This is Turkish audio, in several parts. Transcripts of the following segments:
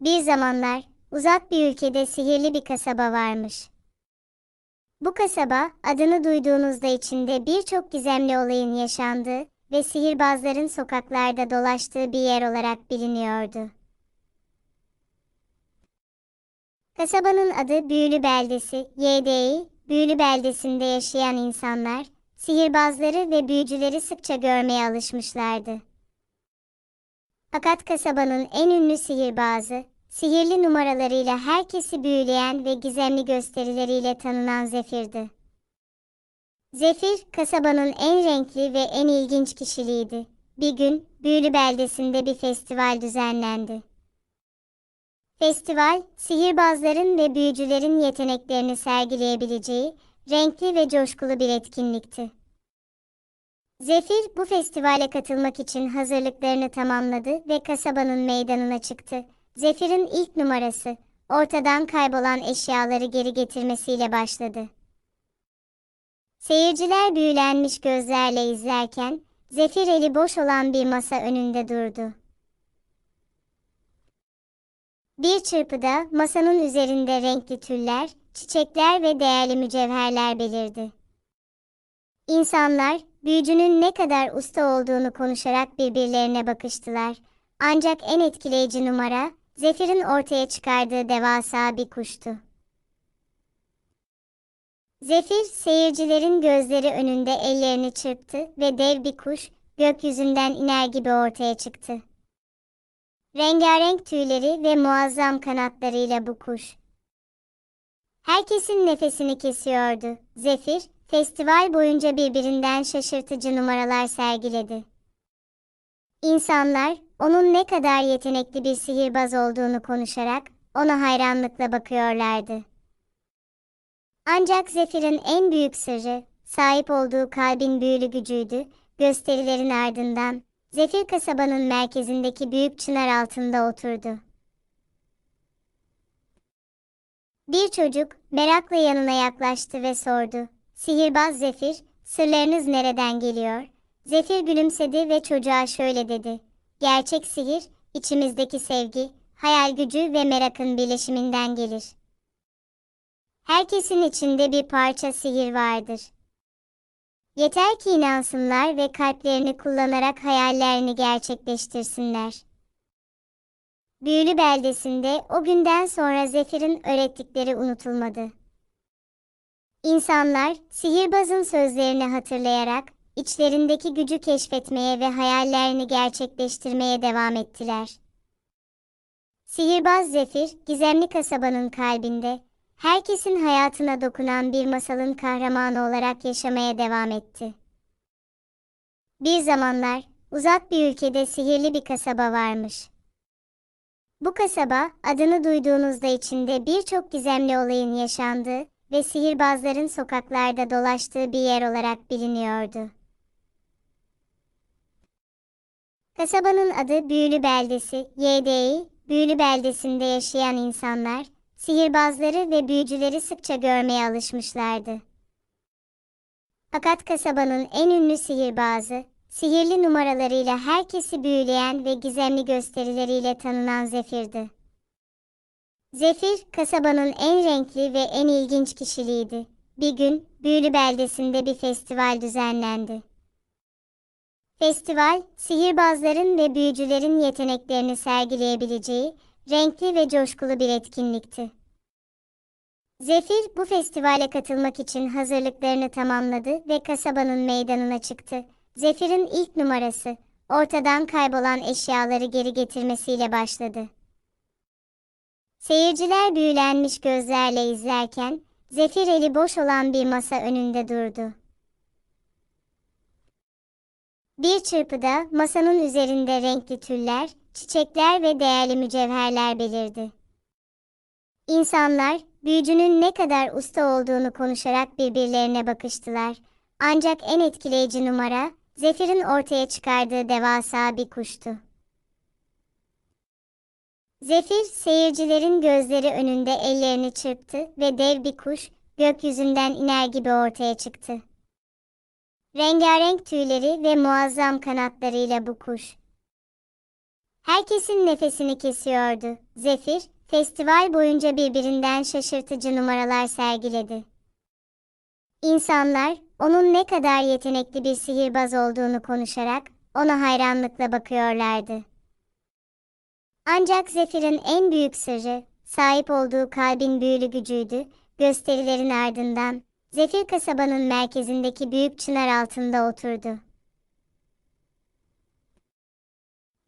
Bir zamanlar, uzak bir ülkede sihirli bir kasaba varmış. Bu kasaba, adını duyduğunuzda içinde birçok gizemli olayın yaşandığı ve sihirbazların sokaklarda dolaştığı bir yer olarak biliniyordu. Kasabanın adı Büyülü Beldesi, YDİ, Büyülü Beldesi'nde yaşayan insanlar, sihirbazları ve büyücüleri sıkça görmeye alışmışlardı. Fakat kasabanın en ünlü sihirbazı, sihirli numaralarıyla herkesi büyüleyen ve gizemli gösterileriyle tanınan Zefir'di. Zefir, kasabanın en renkli ve en ilginç kişiliğiydi. Bir gün, Büyülü Beldesi'nde bir festival düzenlendi. Festival, sihirbazların ve büyücülerin yeteneklerini sergileyebileceği, renkli ve coşkulu bir etkinlikti. Zefir bu festivale katılmak için hazırlıklarını tamamladı ve kasabanın meydanına çıktı. Zefir'in ilk numarası, ortadan kaybolan eşyaları geri getirmesiyle başladı. Seyirciler büyülenmiş gözlerle izlerken, Zefir eli boş olan bir masa önünde durdu. Bir çırpıda masanın üzerinde renkli tüller, çiçekler ve değerli mücevherler belirdi. İnsanlar, büyücünün ne kadar usta olduğunu konuşarak birbirlerine bakıştılar. Ancak en etkileyici numara, Zefir'in ortaya çıkardığı devasa bir kuştu. Zefir, seyircilerin gözleri önünde ellerini çırptı ve dev bir kuş, gökyüzünden iner gibi ortaya çıktı. Rengarenk tüyleri ve muazzam kanatlarıyla bu kuş. Herkesin nefesini kesiyordu. Zefir, festival boyunca birbirinden şaşırtıcı numaralar sergiledi. İnsanlar, onun ne kadar yetenekli bir sihirbaz olduğunu konuşarak, ona hayranlıkla bakıyorlardı. Ancak Zefir'in en büyük sırrı, sahip olduğu kalbin büyülü gücüydü, gösterilerin ardından, Zefir kasabanın merkezindeki büyük çınar altında oturdu. Bir çocuk merakla yanına yaklaştı ve sordu. Sihirbaz Zefir, sırlarınız nereden geliyor? Zefir gülümsedi ve çocuğa şöyle dedi. Gerçek sihir, içimizdeki sevgi, hayal gücü ve merakın birleşiminden gelir. Herkesin içinde bir parça sihir vardır. Yeter ki inansınlar ve kalplerini kullanarak hayallerini gerçekleştirsinler. Büyülü beldesinde o günden sonra Zefir'in öğrettikleri unutulmadı. İnsanlar, sihirbazın sözlerini hatırlayarak, içlerindeki gücü keşfetmeye ve hayallerini gerçekleştirmeye devam ettiler. Sihirbaz Zefir, gizemli kasabanın kalbinde, herkesin hayatına dokunan bir masalın kahramanı olarak yaşamaya devam etti. Bir zamanlar, uzak bir ülkede sihirli bir kasaba varmış. Bu kasaba, adını duyduğunuzda içinde birçok gizemli olayın yaşandığı ve sihirbazların sokaklarda dolaştığı bir yer olarak biliniyordu. Kasabanın adı Büyülü Beldesi, YDİ, Büyülü Beldesi'nde yaşayan insanlar, sihirbazları ve büyücüleri sıkça görmeye alışmışlardı. Fakat kasabanın en ünlü sihirbazı, sihirli numaralarıyla herkesi büyüleyen ve gizemli gösterileriyle tanınan Zefir'di. Zefir, kasabanın en renkli ve en ilginç kişiliğiydi. Bir gün, Büyülü Beldesi'nde bir festival düzenlendi. Festival, sihirbazların ve büyücülerin yeteneklerini sergileyebileceği, renkli ve coşkulu bir etkinlikti. Zefir bu festivale katılmak için hazırlıklarını tamamladı ve kasabanın meydanına çıktı. Zefir'in ilk numarası, ortadan kaybolan eşyaları geri getirmesiyle başladı. Seyirciler büyülenmiş gözlerle izlerken, Zefir eli boş olan bir masa önünde durdu. Bir çırpıda masanın üzerinde renkli tüller, çiçekler ve değerli mücevherler belirdi. İnsanlar, büyücünün ne kadar usta olduğunu konuşarak birbirlerine bakıştılar. Ancak en etkileyici numara, Zefir'in ortaya çıkardığı devasa bir kuştu. Zefir, seyircilerin gözleri önünde ellerini çırptı ve dev bir kuş, gökyüzünden iner gibi ortaya çıktı. Rengarenk tüyleri ve muazzam kanatlarıyla bu kuş, Herkesin nefesini kesiyordu. Zefir, festival boyunca birbirinden şaşırtıcı numaralar sergiledi. İnsanlar, onun ne kadar yetenekli bir sihirbaz olduğunu konuşarak, ona hayranlıkla bakıyorlardı. Ancak Zefir'in en büyük sırrı, sahip olduğu kalbin büyülü gücüydü. Gösterilerin ardından, Zefir kasabanın merkezindeki büyük çınar altında oturdu.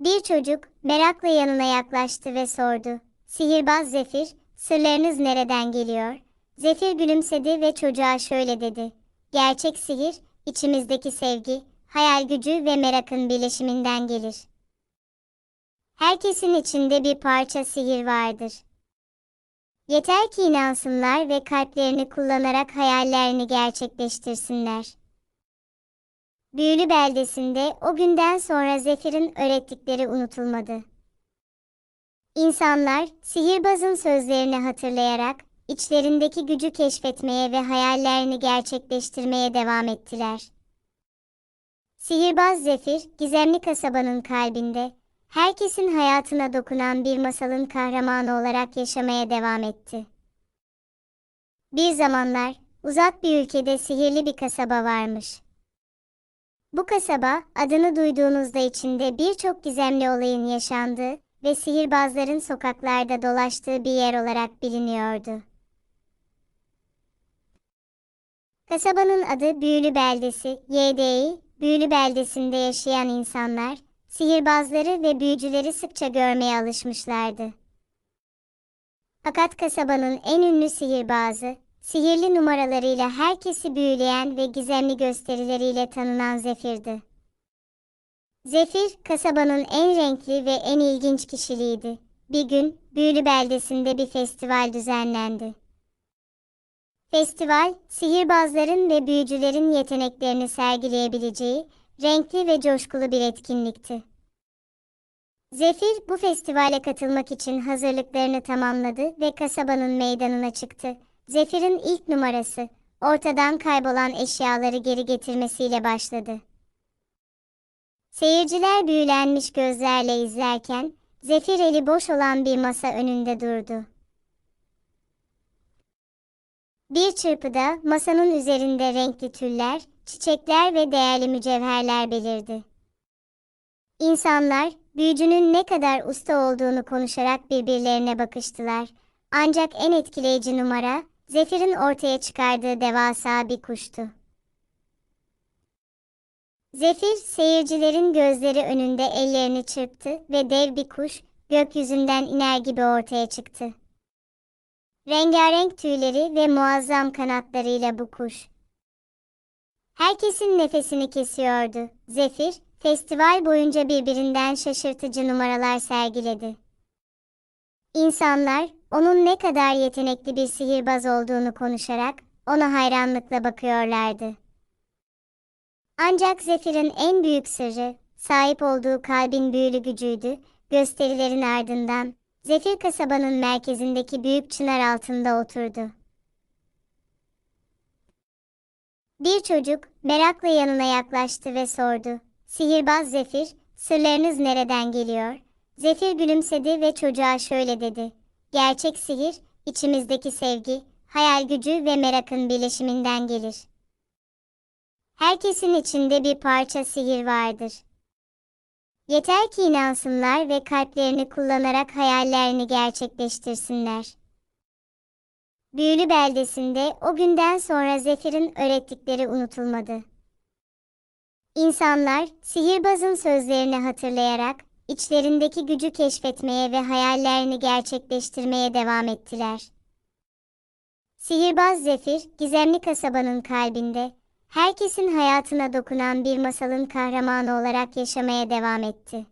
Bir çocuk merakla yanına yaklaştı ve sordu. Sihirbaz Zefir, sırlarınız nereden geliyor? Zefir gülümsedi ve çocuğa şöyle dedi. Gerçek sihir, içimizdeki sevgi, hayal gücü ve merakın birleşiminden gelir. Herkesin içinde bir parça sihir vardır. Yeter ki inansınlar ve kalplerini kullanarak hayallerini gerçekleştirsinler. Büyülü beldesinde o günden sonra Zefir'in öğrettikleri unutulmadı. İnsanlar, sihirbazın sözlerini hatırlayarak, içlerindeki gücü keşfetmeye ve hayallerini gerçekleştirmeye devam ettiler. Sihirbaz Zefir, gizemli kasabanın kalbinde, herkesin hayatına dokunan bir masalın kahramanı olarak yaşamaya devam etti. Bir zamanlar, uzak bir ülkede sihirli bir kasaba varmış. Bu kasaba, adını duyduğunuzda içinde birçok gizemli olayın yaşandığı ve sihirbazların sokaklarda dolaştığı bir yer olarak biliniyordu. Kasabanın adı Büyülü Beldesi, YDİ, Büyülü Beldesi'nde yaşayan insanlar, sihirbazları ve büyücüleri sıkça görmeye alışmışlardı. Fakat kasabanın en ünlü sihirbazı, sihirli numaralarıyla herkesi büyüleyen ve gizemli gösterileriyle tanınan Zefir'di. Zefir, kasabanın en renkli ve en ilginç kişiliğiydi. Bir gün, Büyülü Beldesi'nde bir festival düzenlendi. Festival, sihirbazların ve büyücülerin yeteneklerini sergileyebileceği, renkli ve coşkulu bir etkinlikti. Zefir bu festivale katılmak için hazırlıklarını tamamladı ve kasabanın meydanına çıktı. Zefir'in ilk numarası, ortadan kaybolan eşyaları geri getirmesiyle başladı. Seyirciler büyülenmiş gözlerle izlerken, Zefir eli boş olan bir masa önünde durdu. Bir çırpıda masanın üzerinde renkli tüller, çiçekler ve değerli mücevherler belirdi. İnsanlar, büyücünün ne kadar usta olduğunu konuşarak birbirlerine bakıştılar. Ancak en etkileyici numara, Zefir'in ortaya çıkardığı devasa bir kuştu. Zefir, seyircilerin gözleri önünde ellerini çırptı ve dev bir kuş, gökyüzünden iner gibi ortaya çıktı. Rengarenk tüyleri ve muazzam kanatlarıyla bu kuş. Herkesin nefesini kesiyordu. Zefir, festival boyunca birbirinden şaşırtıcı numaralar sergiledi. İnsanlar, onun ne kadar yetenekli bir sihirbaz olduğunu konuşarak, ona hayranlıkla bakıyorlardı. Ancak Zefir'in en büyük sırrı, sahip olduğu kalbin büyülü gücüydü, gösterilerin ardından, Zefir kasabanın merkezindeki büyük çınar altında oturdu. Bir çocuk merakla yanına yaklaştı ve sordu. Sihirbaz Zefir, sırlarınız nereden geliyor? Zefir gülümsedi ve çocuğa şöyle dedi. Gerçek sihir, içimizdeki sevgi, hayal gücü ve merakın birleşiminden gelir. Herkesin içinde bir parça sihir vardır. Yeter ki inansınlar ve kalplerini kullanarak hayallerini gerçekleştirsinler. Büyülü beldesinde o günden sonra Zefir'in öğrettikleri unutulmadı. İnsanlar, sihirbazın sözlerini hatırlayarak, içlerindeki gücü keşfetmeye ve hayallerini gerçekleştirmeye devam ettiler. Sihirbaz Zefir, gizemli kasabanın kalbinde, herkesin hayatına dokunan bir masalın kahramanı olarak yaşamaya devam etti.